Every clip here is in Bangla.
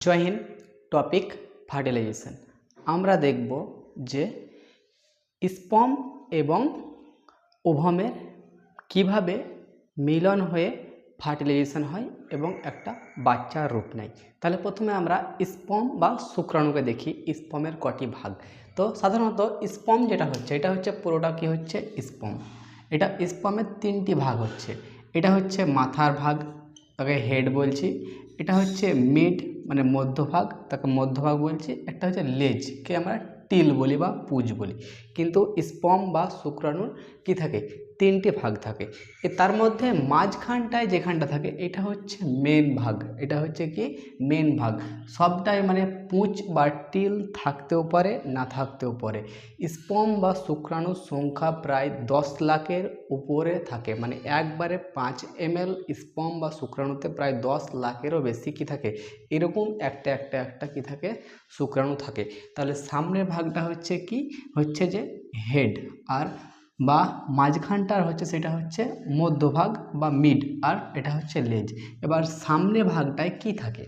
জয় টপিক ফার্টিলাইজেশন আমরা দেখব যে স্পম এবং ওভামের কীভাবে মিলন হয়ে ফার্টিলাইজেশন হয় এবং একটা বাচ্চার রূপ নেয়। তাহলে প্রথমে আমরা স্পম বা শুক্রাণুকে দেখি স্পমের কটি ভাগ। তো সাধারণত স্পম যেটা হচ্ছে, এটা হচ্ছে পুরোটা কি হচ্ছে? স্পম এটা স্পমের তিনটি ভাগ হচ্ছে। এটা হচ্ছে মাথার ভাগ, তাকে হেড বলছি। এটা হচ্ছে মিড মানে মধ্যভাগ, তাকে মধ্যভাগ বলছি। একটা হচ্ছে লেজকে আমরা টিল বলি বা পুজ বলি। কিন্তু স্পম বা শুক্রাণুর কি থাকে? তিনটে ভাগ থাকে। এ তার মধ্যে মাঝখানটায় যেখানটা থাকে, এটা হচ্ছে মেন ভাগ। এটা হচ্ছে কি? মেন ভাগ। সবটাই মানে পুঁচ বা টিল থাকতেও পারে, না থাকতেও পারে। স্পম বা শুক্রাণুর সংখ্যা প্রায় দশ লাখের উপরে থাকে। মানে একবারে পাঁচ এম এল স্পম বা শুক্রাণুতে প্রায় দশ লাখেরও বেশি কি থাকে? এরকম একটা একটা একটা কি থাকে? শুক্রাণু থাকে। তাহলে সামনের ভাগটা হচ্ছে কি? হচ্ছে যে হেড আর বা মাঝখানটার হচ্ছে সেটা হচ্ছে মধ্যভাগ বা মিড আর এটা হচ্ছে লেজ এবার সামনে ভাগটায় কি থাকে?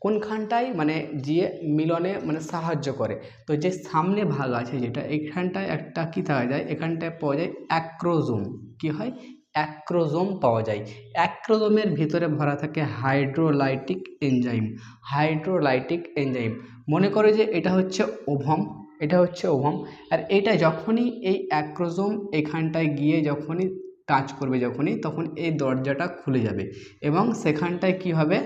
কোনখানটায় মানে যে মিলনে মানে সাহায্য করে? তো যে সামনে ভাগ আছে যেটা, এখানটায় একটা কি থাকা যায়? এখানটায় পাওয়া যায় অ্যাক্রোজোম কি হয়? অ্যাক্রোজোম পাওয়া যায়। অ্যাক্রোজোমের ভিতরে ভরা থাকে হাইড্রোলাইটিক এনজাইম। Hydrolytic enzyme. মনে করে যে এটা হচ্ছে ওভম, এটা হচ্ছে ওভম। আর এটা যখনই এই অ্যাক্রোজোম এখানটায় গিয়ে যখনই টাচ করবে যখনই, তখন এই দরজাটা খুলে যাবে এবং সেখানটায় কি হবে?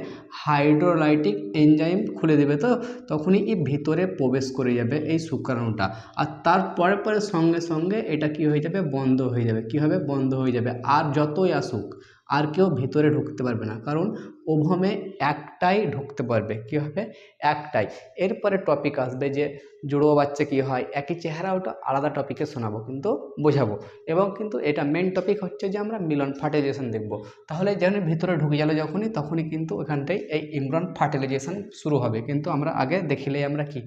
হাইড্রোলাইটিক এনজাইম খুলে দেবে তো? তখনই এই ভিতরে প্রবেশ করে যাবে এই শুক্রাণুটা আর তারপরে পরে সঙ্গে সঙ্গে এটা কি হয়ে যাবে? বন্ধ হয়ে যাবে। কি হবে? বন্ধ হয়ে যাবে। আর যতই আসুক আর কেউ ভিতরে ঢুকতে পারবে না। কারণ ওভমে একটাই ঢুকতে পারবে। কী হবে? একটাই। এরপরে টপিক আসবে যে জুড়ো বাচ্চা কী হয়? একই চেহারা, ওটা আলাদা টপিকে শোনাবো, কিন্তু বোঝাবো। এবং কিন্তু এটা মেন টপিক হচ্ছে যে আমরা মিলন ফার্টিলাইজেশন দেখব। তাহলে যেন ভিতরে ঢুকে গেল যখনই, তখনই কিন্তু ওখানটাই এই ইমরন ফার্টিলাইজেশন শুরু হবে। কিন্তু আমরা আগে দেখিলেই আমরা কি?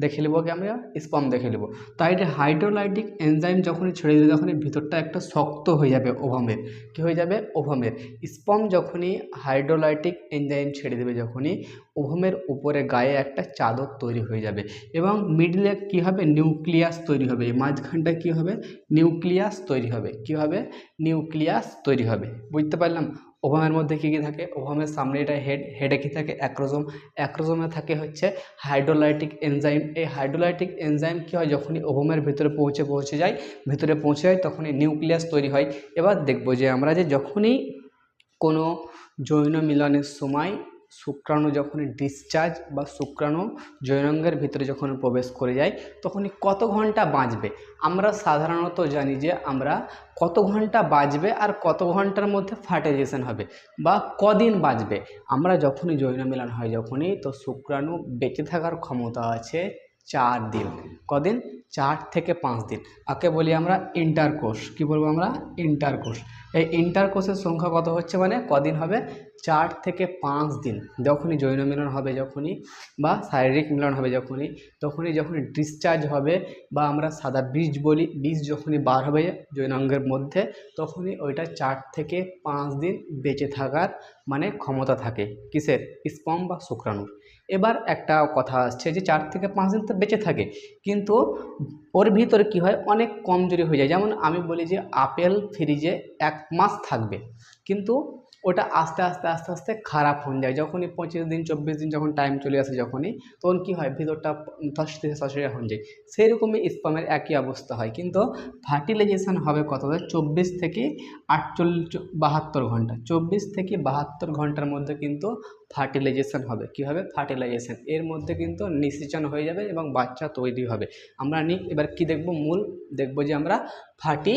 দেখে নেব কি আমরা স্পম দেখে নেব। তাই এটা হাইড্রোলাইটিক এনজাইম যখনই ছেড়ে দিলে তখনই ভিতরটা একটা শক্ত হয়ে যাবে ওভামের। কী হয়ে যাবে? ওভামের। স্পম যখনই হাইড্রোলাইটিক এনজাইম ছেড়ে দেবে, যখনই ওভমের উপরে গায়ে একটা চাদর তৈরি হয়ে যাবে এবং মিডলে কী হবে? নিউক্লিয়াস তৈরি হবে। মাঝখানটা কী হবে? নিউক্লিয়াস তৈরি হবে। কী হবে? নিউক্লিয়াস তৈরি হবে। বুঝতে পারলাম? ওভামের মধ্যে কী কী থাকে? ওভামের সামনে এটা হেড হেডে কী থাকে? অ্যাক্রোজোম অ্যাক্রোজোমে থাকে হচ্ছে হাইড্রোলাইটিক এনজাইম এই হাইড্রোলাইটিক এনজাইম কী হয়? যখনই ওভামের ভিতরে পৌঁছে পৌঁছে যায়, ভিতরে পৌঁছে যায়, তখনই নিউক্লিয়াস তৈরি হয়। এবার দেখব যে আমরা যে যখনই কোনো জৈন মিলনের সময় শুক্রাণু যখনই ডিসচার্জ বা শুক্রাণু যৌনাঙ্গের ভিতরে যখন প্রবেশ করে যায়, তখনই কত ঘণ্টা বাঁচবে? আমরা সাধারণত জানি যে আমরা কত ঘণ্টা বাঁচবে আর কত ঘণ্টার মধ্যে ফার্টিলাইজেশন হবে বা কদিন বাঁচবে? আমরা যখনই জৈন মিলন হয় যখনই, তো শুক্রাণু বেঁচে থাকার ক্ষমতা আছে চার দিন। কদিন? চার থেকে পাঁচ দিন। আকে বলি আমরা? ইন্টারকোর্স কি বলব আমরা? ইন্টারকোর্স এই ইন্টারকোর্সের সংখ্যা কত হচ্ছে মানে? কদিন হবে? চার থেকে পাঁচ দিন যখনই জৈন মিলন হবে যখনই বা শারীরিক মিলন হবে যখনই, তখনই যখনই ডিসচার্জ হবে বা আমরা সাদা বীজ বলি, বীজ যখনই বার হবে যৌনাঙ্গের মধ্যে, তখনই ওইটা চার থেকে পাঁচ দিন বেঁচে থাকার মানে ক্ষমতা থাকে। কিসের? স্পম বা শুক্রাণুর। এবার একটা কথা আসছে যে চার থেকে পাঁচ দিন তো বেঁচে থাকে, কিন্তু ওর ভিতরে কি হয়? অনেক কমজোরি হয়ে যায়। যেমন আমি বলি যে আপেল ফ্রিজে এক মাস থাকবে, কিন্তু ওটা আস্তে আস্তে আস্তে আস্তে খারাপ হয়ে যায়। যখনই পঁচিশ দিন, চব্বিশ দিন যখন টাইম চলে আসে যখনই, তখন কী হয়? ভিতরটা সস্তে সস্তে হয়ে যায়। সেই রকমই স্পামের একই অবস্থা হয়। কিন্তু ফার্টিলাইজেশান হবে কত? চব্বিশ থেকে আটচল্লিশ, বাহাত্তর ঘণ্টা। চব্বিশ থেকে বাহাত্তর ঘণ্টার মধ্যে কিন্তু ফার্টিলাইজেশান হবে। কি হবে? ফার্টিলাইজেশন এর মধ্যে কিন্তু নিষেচন হয়ে যাবে এবং বাচ্চা তৈরি হবে। আমরা নি এবার কি দেখব? মূল দেখব যে আমরা ফার্টি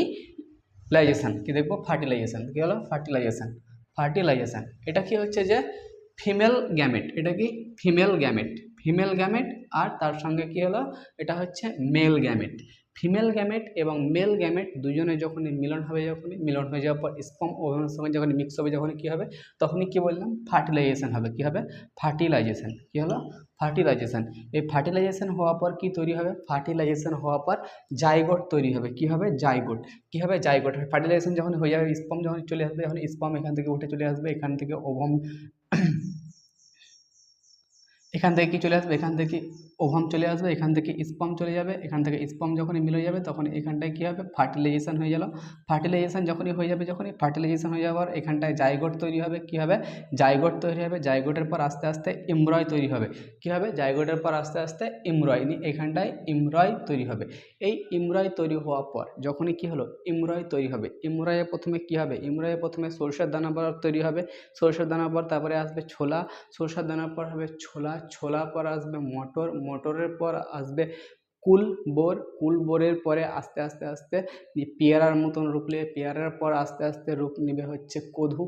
ফার্টিলাইজেশন কি দেখব? ফার্টিলাইজেশান কী হলো? Fertilisation fertilisation. এটা কি হচ্ছে যে, ফিমেল গ্যামেট। এটা কি? Female gamete. ফিমেল গ্যামেট আর তার সঙ্গে কি হলো? এটা হচ্ছে মেল গ্যামেট। ফিমেল গ্যামেট এবং মেল গ্যামেট দুজনে যখনই মিলন হবে যখনই, মিলন হয়ে যাওয়ার পর স্পম ওভেনের সঙ্গে যখন মিক্স হবে যখন কী হবে? তখনই কী বললাম? ফার্টিলাইজেশান হবে। কী হবে? ফার্টিলাইজেশন। কী হলো? ফার্টিলাইজেশন এই ফার্টিলাইজেশান হওয়ার পর কি তৈরি হবে? ফার্টিলাইজেশান হওয়ার পর জাইগোট তৈরি হবে। কি হবে? জাইগোট কি হবে? জাইগোট ফার্টিলাইজেশন যখন হয়ে যাবে স্পম যখন চলে আসবে, যখন স্পম এখান থেকে উঠে চলে আসবে, এখান থেকে ওভম এখান থেকে কি চলে আসবে? এখান থেকে ওভাম চলে আসবে, এখান থেকে স্পাম চলে যাবে, এখান থেকে স্পাম যখনই মিলে যাবে তখন এখানটায় কী হবে? ফার্টিলাইজেশন হয়ে গেল। ফার্টিলাইজেশন যখনই হয়ে যাবে যখনই ফার্টিলাইজেশন হয়ে যাওয়ার এখানটায় জাইগোট তৈরি হবে, কী হবে? জাইগোট তৈরি হবে, জাইগোটের পর আস্তে আস্তে ইমরয় তৈরি হবে। কী হবে? জাইগোটের পর আস্তে আস্তে ইমরয়, নি এখানটায় ইমরয় তৈরি হবে। এই ইমরয় তৈরি হওয়ার পর যখনই কী হলো? ইমরয় তৈরি হবে। ইমরয়ে প্রথমে কী হবে? ইমরয়ে প্রথমে সরষের দানা পর তৈরি হবে। সরষের দানা পর তারপরে আসবে ছোলা। সরষের দানার পর হবে ছোলা। ছোলা পর আসবে মটর। মটরের পর আসবে কুল বোর, কুল বোরের পরে আস্তে আস্তে আস্তে পেয়ারার মতন রূপ নেবে পেয়ারার পর আস্তে আস্তে রূপ নেবে হচ্ছে কধু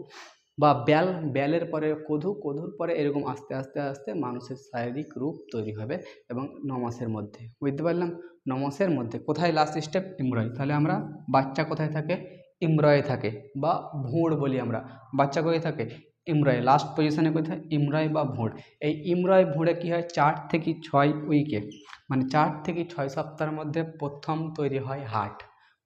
বা ব্যাল, ব্যালের পরে কধু কধুর পরে এরকম আস্তে আস্তে আস্তে মানুষের শারীরিক রূপ তৈরি হবে এবং নমাসের মধ্যে। বুঝতে পারলাম? নমাসের মধ্যে। কোথায় লাস্ট স্টেপ ইমরয়। তাহলে আমরা বাচ্চা কোথায় থাকে? ইমরয়ে থাকে বা ভোঁড় বলি আমরা। বাচ্চা কোথায় থাকে? ইমরয় লাস্ট পজিশানে কোথায় ইমরয় বা ভোঁড়। এই ইমরয় ভোঁড়ে কী হয়? চার থেকে ছয় উইকে মানে চার থেকে ছয় সপ্তাহের মধ্যে প্রথম তৈরি হয় হার্ট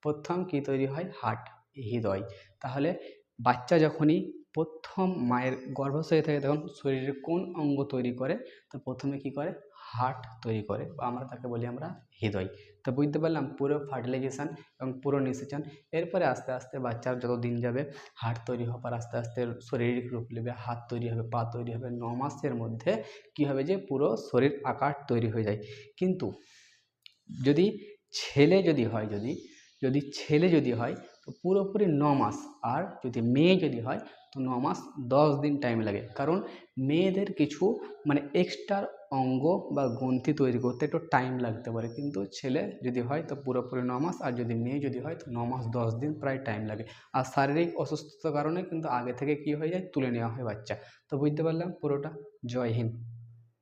প্রথম কি তৈরি হয়? হার্ট হৃদয়। তাহলে বাচ্চা যখনই প্রথম মায়ের গর্ভাশয়ে থাকে তখন শরীরের কোন অঙ্গ তৈরি করে? তো প্রথমে কি করে? হার্ট তৈরি করে, বা আমরা তাকে বলি আমরা হৃদয়। তো বুঝতে পারলাম, পুরো ফার্টিলাইজেশন এবং পুরো নিষেচন এরপরে আস্তে আস্তে বাচ্চার যত দিন যাবে, হার্ট তৈরি হবার আস্তে আস্তে শারীরিক রূপ নেবে, হাত তৈরি হবে, পা তৈরি হবে, ন মাসের মধ্যে কী হবে যে পুরো শরীর আকার তৈরি হয়ে যায়। কিন্তু যদি ছেলে যদি হয়, যদি যদি ছেলে যদি হয়, তো পুরোপুরি ন মাস, আর যদি মেয়ে যদি হয়, তো ন মাস দশ দিন টাইম লাগে। কারণ মেয়েদের কিছু মানে এক্সট্রা অঙ্গ বা গ্রন্থি তৈরি করতে একটু টাইম লাগতে পারে। কিন্তু ছেলে যদি হয় তো পুরোপুরি ন মাস, আর যদি মেয়ে যদি হয় তো ন মাস, দশ দিন প্রায় টাইম লাগে। আর শারীরিক অসুস্থতার কারণে কিন্তু আগে থেকে কী হয়ে যায়? তুলে নেওয়া হয় বাচ্চা। তো বুঝতে পারলাম পুরোটা? জয় হিন্দ।